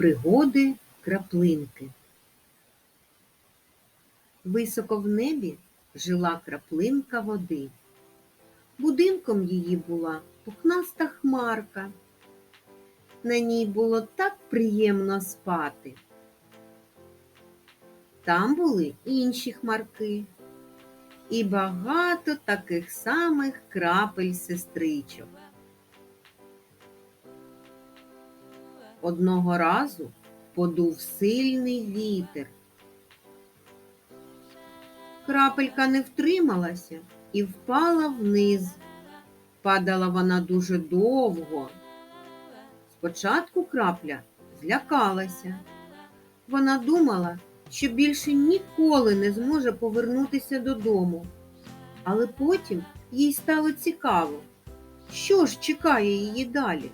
Пригоди краплинки. Високо в небі жила краплинка води. Будинком її була пухнаста хмарка. На ній було так приємно спати. Там були інші хмарки і багато таких самих крапель сестричок. Одного разу подув сильний вітер. Крапелька не втрималася і впала вниз. Падала вона дуже довго. Спочатку крапля злякалася. Вона думала, що більше ніколи не зможе повернутися додому. Але потім їй стало цікаво, що ж чекає її далі,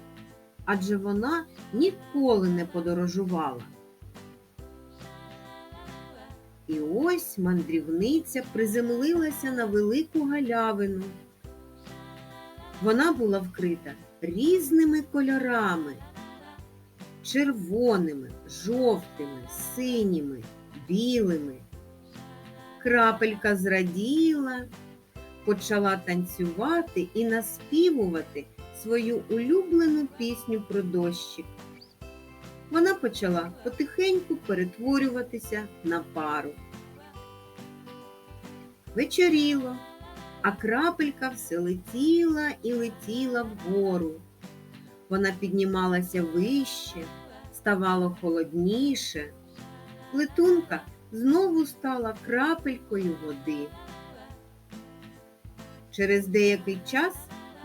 адже вона ніколи не подорожувала. І ось мандрівниця приземлилася на велику галявину. Вона була вкрита різними кольорами червоними, жовтими, синіми, білими. Крапелька зраділа, почала танцювати і наспівувати свою улюблену пісню про дощик. Вона почала потихеньку перетворюватися на пару. Вечоріло, а крапелька все летіла і летіла вгору. Вона піднімалася вище, ставало холодніше. Летунка знову стала крапелькою води. Через деякий час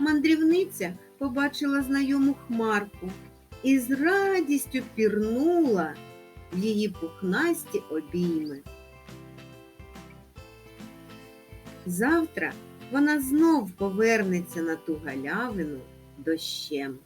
мандрівниця побачила знайому хмарку і з радістю пірнула в її пухнасті обійми. Завтра вона знов повернеться на ту галявину дощем.